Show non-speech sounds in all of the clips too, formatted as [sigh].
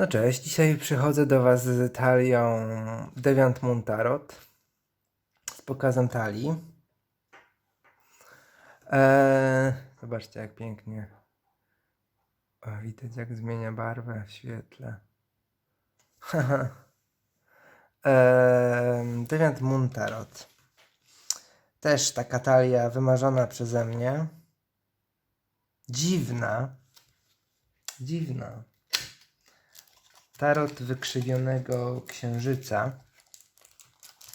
No cześć, dzisiaj przychodzę do Was z talią Deviant Moon Tarot z pokazem talii. Eee, zobaczcie jak pięknie. O, widać jak zmienia barwę w świetle. eee, Deviant Moon Tarot. Też taka talia wymarzona przeze mnie. Dziwna. Dziwna. Tarot wykrzywionego księżyca.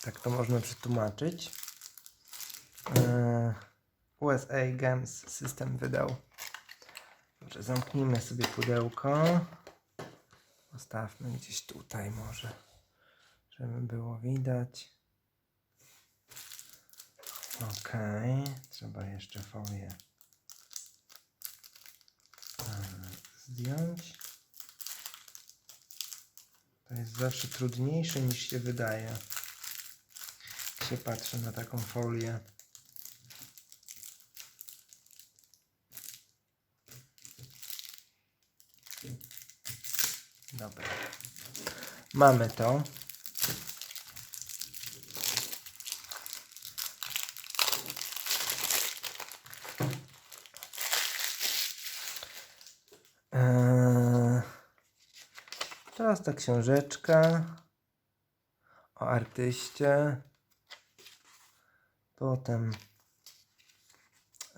Tak to można przetłumaczyć. Eee, USA Games System wydał. Dobrze, zamknijmy sobie pudełko. Postawmy gdzieś tutaj może, żeby było widać. Okej, trzeba jeszcze folię eee, zdjąć. Jest zawsze trudniejsze niż się wydaje. Się patrzy na taką folię. Dobra. Mamy to. Eee, Teraz ta książeczka o artyście. Potem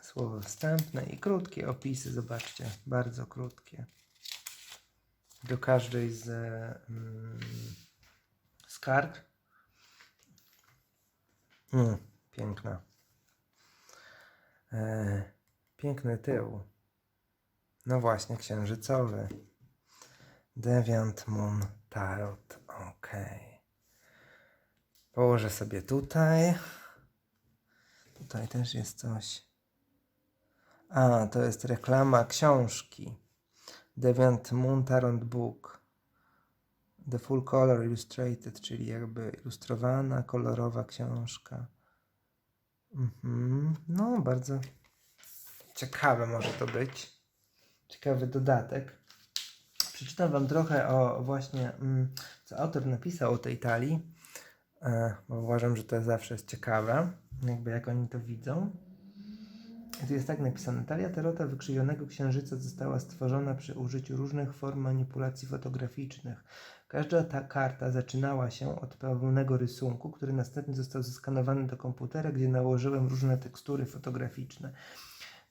słowo wstępne i krótkie opisy. Zobaczcie, bardzo krótkie. Do każdej z, mm, z. Mm, piękna. E, piękny tył. No właśnie, księżycowy. Deviant Moon Tarot. Ok. Położę sobie tutaj. Tutaj też jest coś. A, to jest reklama książki. Deviant Moon Tarot Book. The Full Color Illustrated, czyli jakby ilustrowana, kolorowa książka. Mhm. No, bardzo ciekawe może to być. Ciekawy dodatek. Przeczytam Wam trochę o właśnie, mm, co autor napisał o tej talii, e, bo uważam, że to zawsze jest ciekawe, jakby jak oni to widzą. Tu jest tak napisane. Talia Tarota wykrzywionego księżyca została stworzona przy użyciu różnych form manipulacji fotograficznych. Każda ta karta zaczynała się od pełnego rysunku, który następnie został zeskanowany do komputera, gdzie nałożyłem różne tekstury fotograficzne.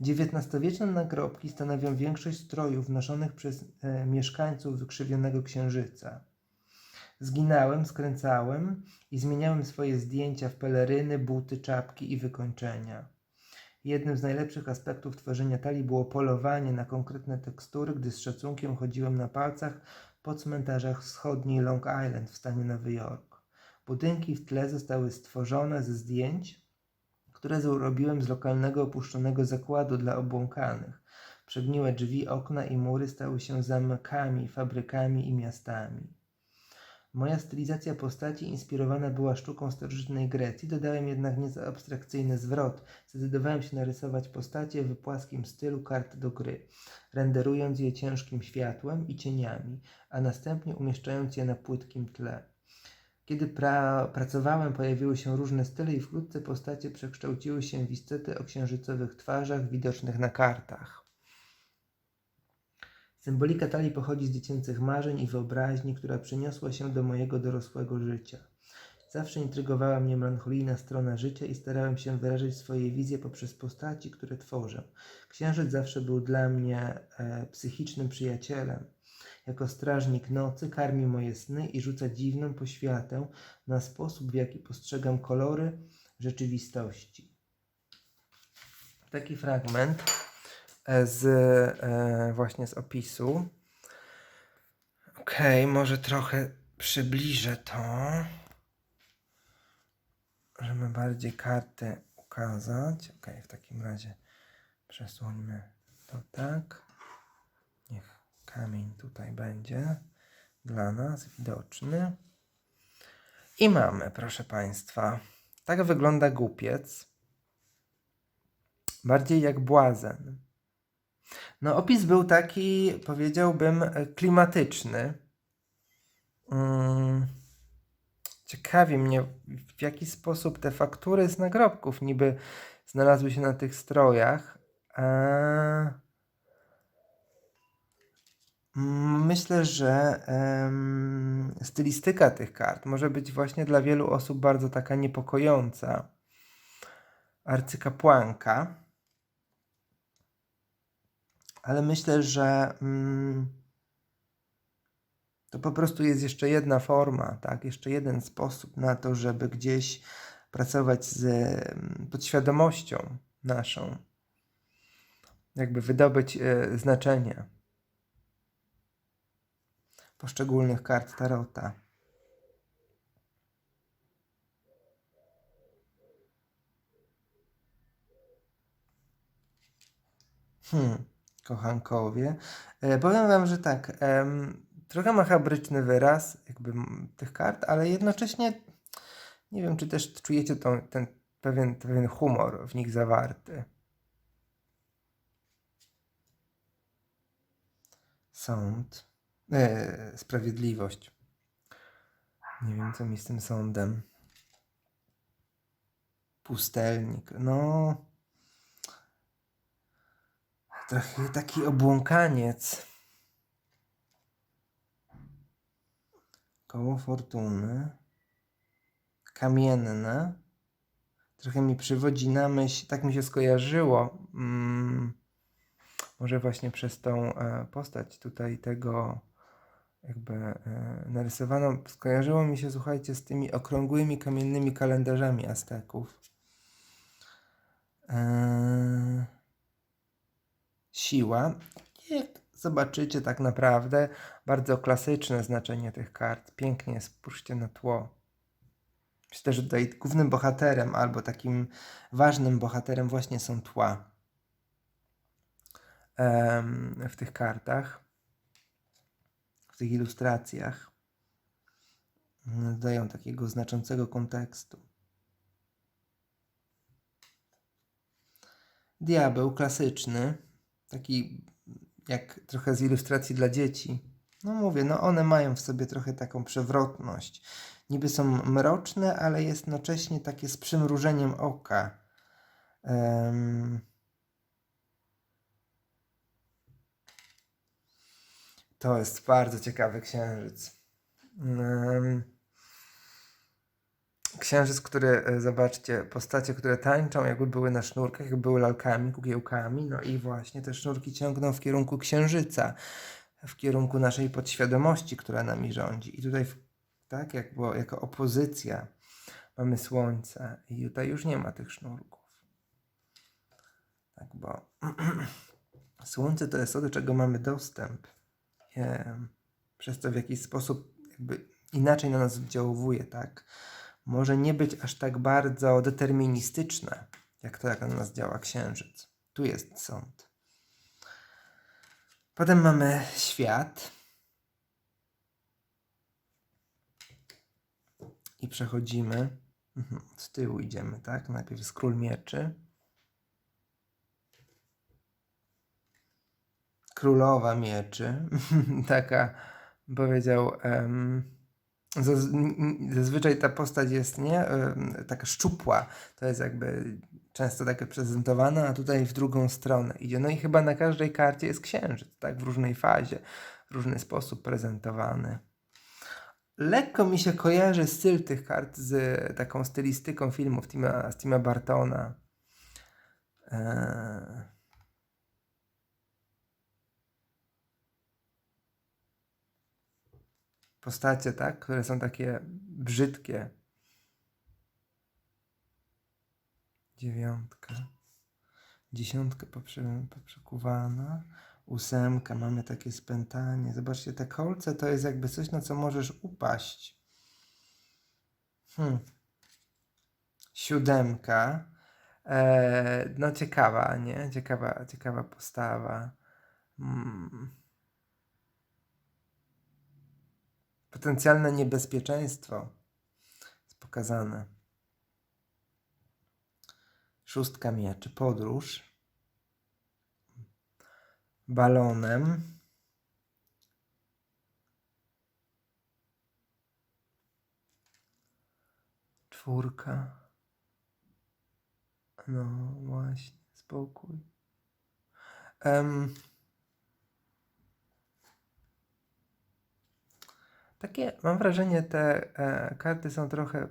XIX-wieczne nagrobki stanowią większość strojów noszonych przez e, mieszkańców wykrzywionego księżyca. Zginałem, skręcałem i zmieniałem swoje zdjęcia w peleryny, buty, czapki i wykończenia. Jednym z najlepszych aspektów tworzenia talii było polowanie na konkretne tekstury, gdy z szacunkiem chodziłem na palcach po cmentarzach wschodniej Long Island w stanie Nowy Jork. Budynki w tle zostały stworzone ze zdjęć, które zrobiłem z lokalnego opuszczonego zakładu dla obłąkanych. Przegniłe drzwi, okna i mury stały się zamkami, fabrykami i miastami. Moja stylizacja postaci inspirowana była sztuką starożytnej Grecji, dodałem jednak nieco abstrakcyjny zwrot. Zdecydowałem się narysować postacie w płaskim stylu kart do gry, renderując je ciężkim światłem i cieniami, a następnie umieszczając je na płytkim tle. Kiedy pra pracowałem, pojawiły się różne style i wkrótce postacie przekształciły się w istoty o księżycowych twarzach widocznych na kartach. Symbolika talii pochodzi z dziecięcych marzeń i wyobraźni, która przeniosła się do mojego dorosłego życia. Zawsze intrygowała mnie melancholijna strona życia i starałem się wyrazić swoje wizje poprzez postaci, które tworzę. Księżyc zawsze był dla mnie e, psychicznym przyjacielem. Jako strażnik nocy karmi moje sny i rzuca dziwną poświatę na sposób, w jaki postrzegam kolory rzeczywistości. Taki fragment e, z e, właśnie z opisu. Okej, może trochę przybliżę to, żeby bardziej kartę ukazać. Okej, w takim razie przesuńmy to tak. Kamień tutaj będzie dla nas widoczny. I mamy, proszę Państwa, tak wygląda głupiec. Bardziej jak błazen. No, opis był taki, powiedziałbym, klimatyczny. Mm, ciekawi mnie, w jaki sposób te faktury z nagrobków niby znalazły się na tych strojach. Eee, Myślę, że stylistyka tych kart może być właśnie dla wielu osób bardzo taka niepokojąca. Arcykapłanka. Ale myślę, że mm, to po prostu jest jeszcze jedna forma, tak? Jeszcze jeden sposób na to, żeby gdzieś pracować z podświadomością naszą. Jakby wydobyć znaczenia poszczególnych kart Tarota. Hmm, kochankowie. E, powiem wam, że tak, em, trochę makabryczny wyraz jakby tych kart, ale jednocześnie nie wiem, czy też czujecie tą, ten pewien, pewien humor w nich zawarty. Sąd. E, sprawiedliwość. Nie wiem, co mi z tym sądem. Pustelnik. No. Trochę taki obłąkaniec. Koło fortuny. Kamienne. Trochę mi przywodzi na myśl, tak mi się skojarzyło. Mm, może właśnie przez tą e, postać tutaj tego jakby e, narysowaną, skojarzyło mi się, słuchajcie, z tymi okrągłymi kamiennymi kalendarzami Azteków. Eee, siła. Jak zobaczycie tak naprawdę, bardzo klasyczne znaczenie tych kart. Pięknie spójrzcie na tło. Myślę, że tutaj głównym bohaterem albo takim ważnym bohaterem właśnie są tła w tych kartach, w tych ilustracjach. Dają takiego znaczącego kontekstu. Diabeł klasyczny, taki jak trochę z ilustracji dla dzieci. No mówię, no one mają w sobie trochę taką przewrotność. Niby są mroczne, ale jednocześnie takie z przymrużeniem oka. Em, To jest bardzo ciekawy księżyc. Księżyc, który, e, zobaczcie, postacie, które tańczą, jakby były na sznurkach, jakby były lalkami, kukiełkami, no i właśnie te sznurki ciągną w kierunku księżyca, w kierunku naszej podświadomości, która nami rządzi. I tutaj, tak, jak było, jako opozycja mamy słońce i tutaj już nie ma tych sznurków. Tak, bo [clears throat] słońce to jest to, do czego mamy dostęp. Em, przez to w jakiś sposób inaczej na nas oddziałuje, tak? Może nie być aż tak bardzo deterministyczne, jak to, jak na nas działa księżyc. Tu jest sąd. Potem mamy świat. I przechodzimy. Mhm, Z tyłu idziemy, tak? Najpierw jest król mieczy. Królowa mieczy. [laughs] Taka, powiedział, em, zaz, zazwyczaj ta postać jest, nie? Taka szczupła. To jest jakby często takie prezentowana, a tutaj w drugą stronę idzie. No i chyba na każdej karcie jest księżyc, tak? W różnej fazie, w różny sposób prezentowany. Lekko mi się kojarzy styl tych kart z taką stylistyką filmów Tima, Tima Bartona. Eee, postacie, tak? Które są takie brzydkie. Dziewiątka. Dziesiątka poprze, poprzekuwana. Ósemka, mamy takie spętanie. Zobaczcie, te kolce to jest jakby coś, na co możesz upaść. Hmm. Siódemka. E, no ciekawa, nie? Ciekawa, ciekawa postawa. Mm. potencjalne niebezpieczeństwo jest pokazane. Szóstka mieczy, podróż balonem. Czwórka. No właśnie, spokój. Um, takie, mam wrażenie, te e, karty są trochę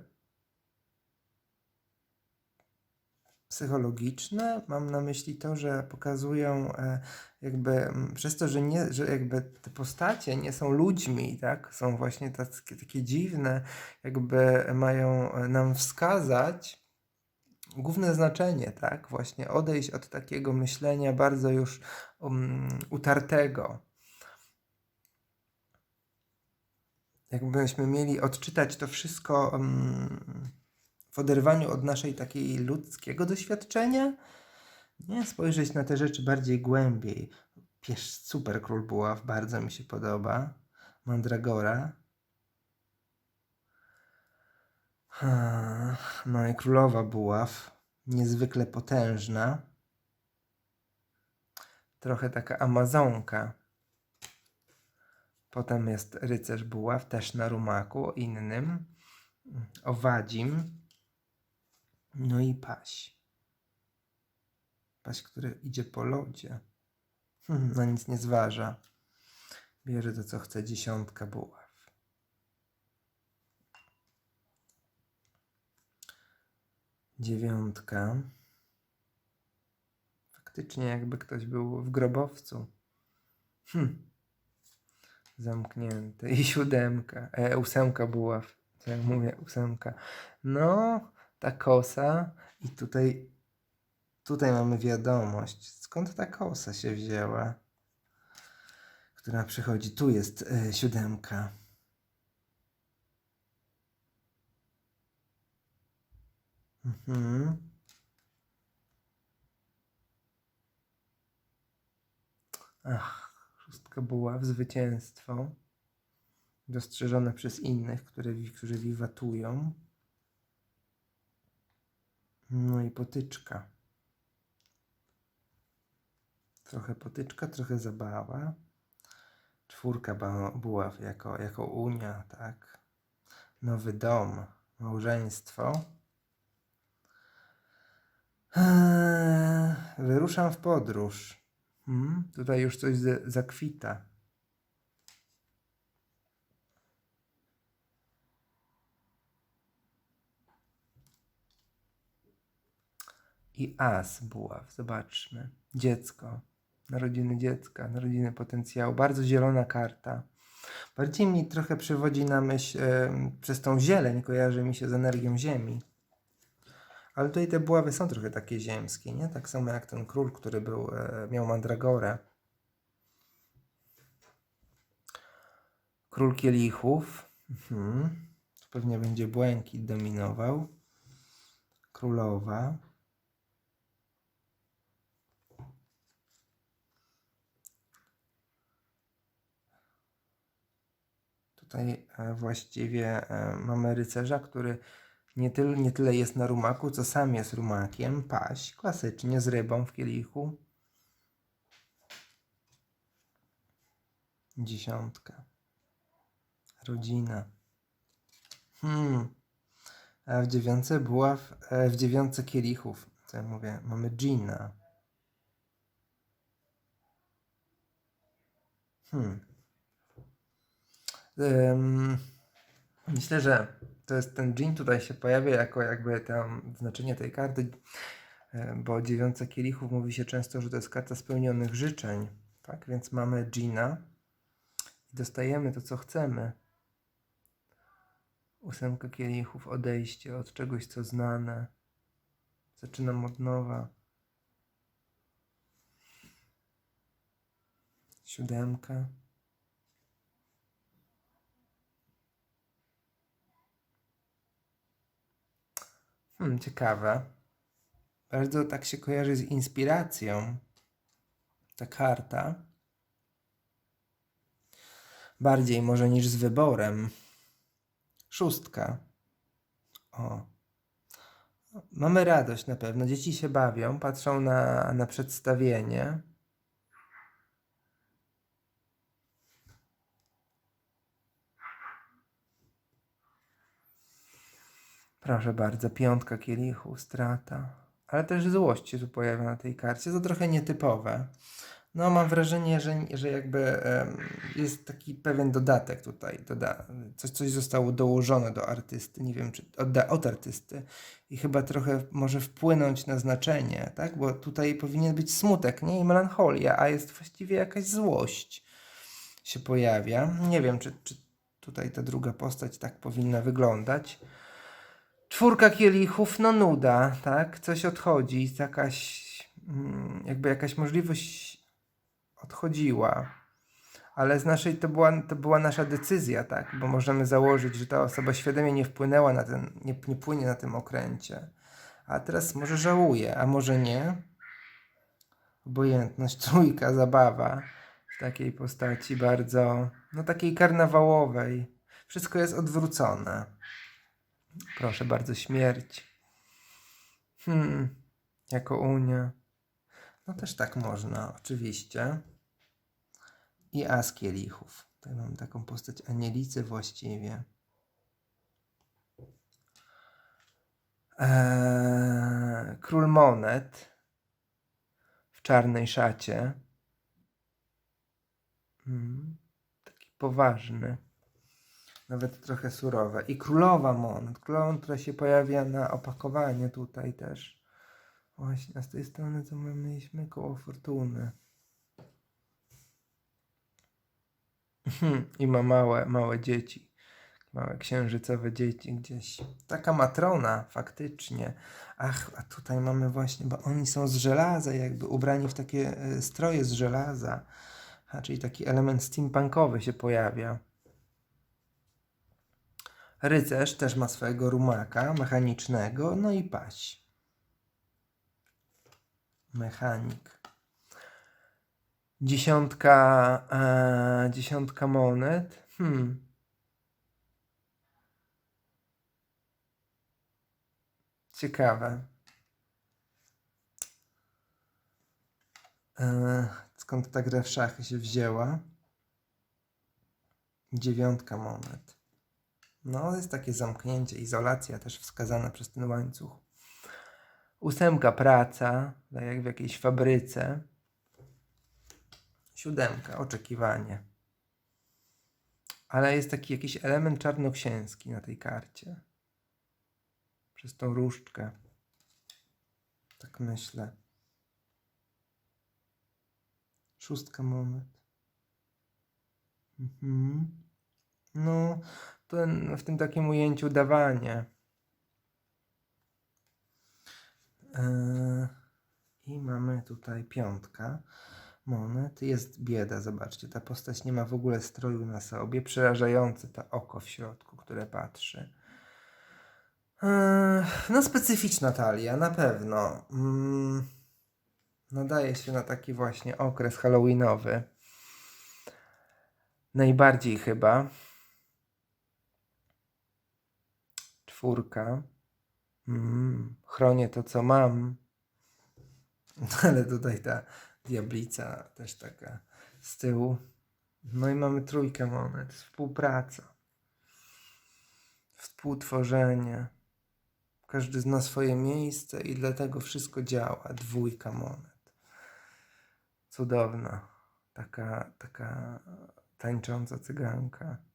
psychologiczne. Mam na myśli to, że pokazują e, jakby przez to, że, nie, że jakby te postacie nie są ludźmi, tak? Są właśnie takie, takie dziwne, jakby mają e, nam wskazać główne znaczenie, tak? Właśnie odejść od takiego myślenia bardzo już um, utartego. Jakbyśmy mieli odczytać to wszystko um, w oderwaniu od naszej takiej ludzkiego doświadczenia, nie? Spojrzeć na te rzeczy bardziej głębiej. Piesz, super król buław, bardzo mi się podoba. Mandragora. No i królowa buław, niezwykle potężna. Trochę taka amazonka. Potem jest rycerz buław, też na rumaku innym. Owadzim. No i paś. Paś, który idzie po lodzie. Hmm, na nic nie zważa. Bierze to, co chce dziesiątka buław. Dziewiątka. Faktycznie jakby ktoś był w grobowcu. Hm. Zamknięty. I siódemka. E, ósemka buław. Co jak mówię, ósemka. No, ta kosa. I tutaj, tutaj mamy wiadomość. Skąd ta kosa się wzięła? Która przychodzi. Tu jest e, siódemka. Mhm. Ach, szóstka buław, zwycięstwo. Dostrzeżone przez innych, które, którzy wiwatują. No i potyczka. Trochę potyczka, trochę zabawa. Czwórka buław jako, jako unia, tak. Nowy dom, małżeństwo. Eee, Wyruszam w podróż. Hmm? Tutaj już coś zakwita. I as buław, zobaczmy. Dziecko, narodziny dziecka, narodziny potencjału. Bardzo zielona karta. Bardziej mi trochę przywodzi na myśl, przez tą zieleń kojarzy mi się z energią ziemi. Ale tutaj te buławy są trochę takie ziemskie, nie? Tak samo jak ten król, który był, e, miał mandragorę. Król kielichów. Mhm. Tu pewnie będzie błękit dominował. Królowa. Tutaj e, właściwie e, mamy rycerza, który nie, tyl, nie tyle jest na rumaku, co sam jest rumakiem. Paś, klasycznie z rybą w kielichu. Dziesiątka. Rodzina. Hmm. A w dziewiątce buław, e, w dziewiątce kielichów, co ja mówię, mamy Gina. Hmm. Ym, myślę, że to jest ten dżin tutaj się pojawia jako jakby tam znaczenie tej karty, e, bo o dziewiątce kielichów mówi się często, że to jest karta spełnionych życzeń, tak? Więc mamy dżina i dostajemy to, co chcemy. Ósemka kielichów, odejście od czegoś, co znane. Zaczynam od nowa. Siódemka. Hmm, ciekawe. Bardzo tak się kojarzy z inspiracją. Ta karta. Bardziej może niż z wyborem. Szóstka. O. Mamy radość na pewno. Dzieci się bawią, patrzą na, na przedstawienie. Proszę bardzo, piątka kielichu, strata. Ale też złość się tu pojawia na tej karcie. To trochę nietypowe. No, mam wrażenie, że, że jakby em, jest taki pewien dodatek tutaj. Doda coś, coś zostało dołożone do artysty. Nie wiem, czy od, od artysty. I chyba trochę może wpłynąć na znaczenie, tak? Bo tutaj powinien być smutek, nie? I melancholia, a jest właściwie jakaś złość się pojawia. Nie wiem, czy, czy tutaj ta druga postać tak powinna wyglądać. Czwórka kielichów, no nuda, tak? Coś odchodzi, jakaś, mm, jakby jakaś możliwość odchodziła. Ale z naszej to była, to była nasza decyzja, tak? Bo możemy założyć, że ta osoba świadomie nie wpłynęła na ten, nie, nie płynie na tym okręcie. A teraz może żałuje, a może nie. Obojętność, [laughs] trójka, zabawa w takiej postaci bardzo, no takiej karnawałowej. Wszystko jest odwrócone. Proszę bardzo, śmierć. Hmm, jako Unia. No też tak można, oczywiście. I as kielichów. Tutaj mam taką postać anielicy właściwie. Eee, król monet w czarnej szacie. Mm, taki poważny. Nawet trochę surowe. I królowa monet. Królowa, która się pojawia na opakowaniu tutaj też. Właśnie, a z tej strony co my mieliśmy koło fortuny. [laughs] I ma małe, małe dzieci. Małe księżycowe dzieci gdzieś. Taka matrona, faktycznie. Ach, a tutaj mamy właśnie, bo oni są z żelaza, jakby ubrani w takie e, stroje z żelaza. A, czyli taki element steampunkowy się pojawia. Rycerz też ma swojego rumaka mechanicznego, no i paś. Mechanik. Dziesiątka, e, dziesiątka monet. Hmm. Ciekawe. E, skąd ta gra w szachy się wzięła? Dziewiątka monet. No, jest takie zamknięcie, izolacja też wskazana przez ten łańcuch. Ósemka praca, tak jak w jakiejś fabryce. Siódemka oczekiwanie. Ale jest taki jakiś element czarnoksięski na tej karcie. Przez tą różdżkę. Tak myślę. Szóstka moment. Mhm. No, ten, w tym takim ujęciu dawanie. Yy, I mamy tutaj piątka monet. Jest bieda, zobaczcie. Ta postać nie ma w ogóle stroju na sobie. Przerażające to oko w środku, które patrzy. Yy, No, specyficzna talia, na pewno. Mm, Nadaje się na taki właśnie okres halloweenowy. Najbardziej chyba. Czwórka. Mm, chronię to, co mam. [laughs] Ale tutaj ta diablica też taka z tyłu. No i mamy trójkę monet. Współpraca. Współtworzenie. Każdy zna swoje miejsce i dlatego wszystko działa. Dwójka monet. Cudowna. Taka, taka tańcząca cyganka.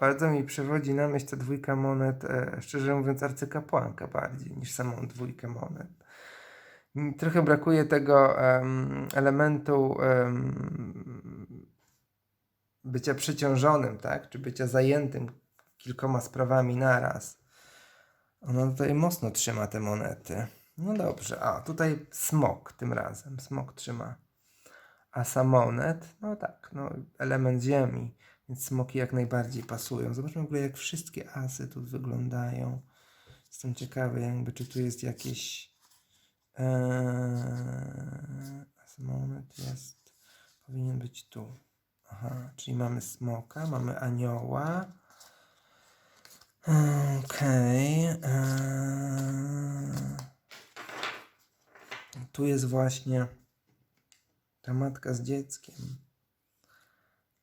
Bardzo mi przewodzi na myśl ta dwójka monet, e, szczerze mówiąc, arcykapłanka bardziej niż samą dwójkę monet. Trochę brakuje tego em, elementu em, bycia przeciążonym, tak? Czy bycia zajętym kilkoma sprawami naraz. Ona tutaj mocno trzyma te monety. No dobrze, a tutaj smok tym razem. Smok trzyma asa monet. No tak, no element ziemi. Więc smoki jak najbardziej pasują. Zobaczmy w ogóle jak wszystkie asy tu wyglądają. Jestem ciekawy jakby czy tu jest jakieś Eee, monet jest, powinien być tu. Aha, czyli mamy smoka, mamy anioła. Okej. eee, tu jest właśnie ta matka z dzieckiem.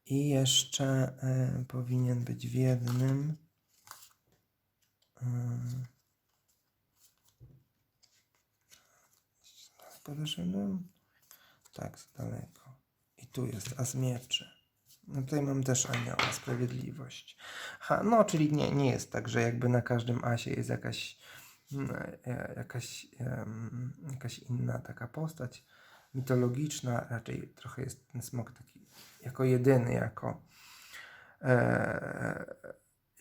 I jeszcze e, powinien być w jednym Mm. Podeszedłem. Tak, za daleko. I tu jest as mieczy. No tutaj mam też anioła, sprawiedliwość. Ha, no, czyli nie, nie jest tak, że jakby na każdym asie jest jakaś, mm, e, jakaś, jakaś inna taka postać mitologiczna. Raczej trochę jest ten smok taki jako jedyny, jako, e,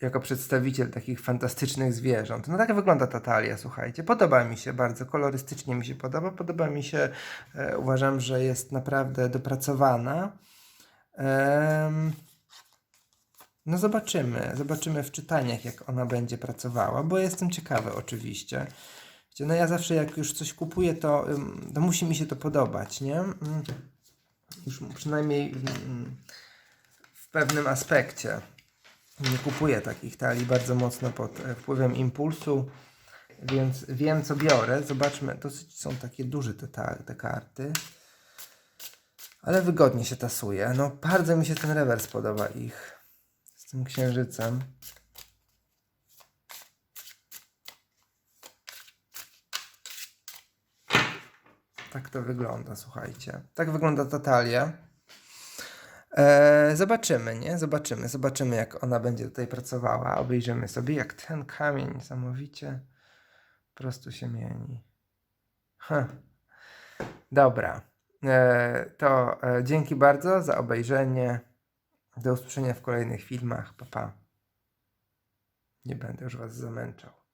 jako przedstawiciel takich fantastycznych zwierząt. No tak wygląda ta talia, słuchajcie. Podoba mi się bardzo, kolorystycznie mi się podoba. Podoba mi się, e, uważam, że jest naprawdę dopracowana. Em, no zobaczymy, zobaczymy w czytaniach, jak ona będzie pracowała, bo jestem ciekawy oczywiście. No ja zawsze jak już coś kupuję, to, to musi mi się to podobać, nie? Mm, Już przynajmniej mm, w pewnym aspekcie. Nie kupuję takich talii bardzo mocno pod e, wpływem impulsu, więc wiem co biorę. Zobaczmy, dosyć są takie duże te, te karty. Ale wygodnie się tasuje. No, bardzo mi się ten rewers podoba ich. Z tym księżycem. Tak to wygląda, słuchajcie. Tak wygląda ta talia. Eee, zobaczymy, nie? Zobaczymy. Zobaczymy, jak ona będzie tutaj pracowała. Obejrzymy sobie, jak ten kamień niesamowicie po prostu się mieni. Dobra. E, to e, dzięki bardzo za obejrzenie. Do usłyszenia w kolejnych filmach. Pa, pa. Nie będę już Was zamęczał.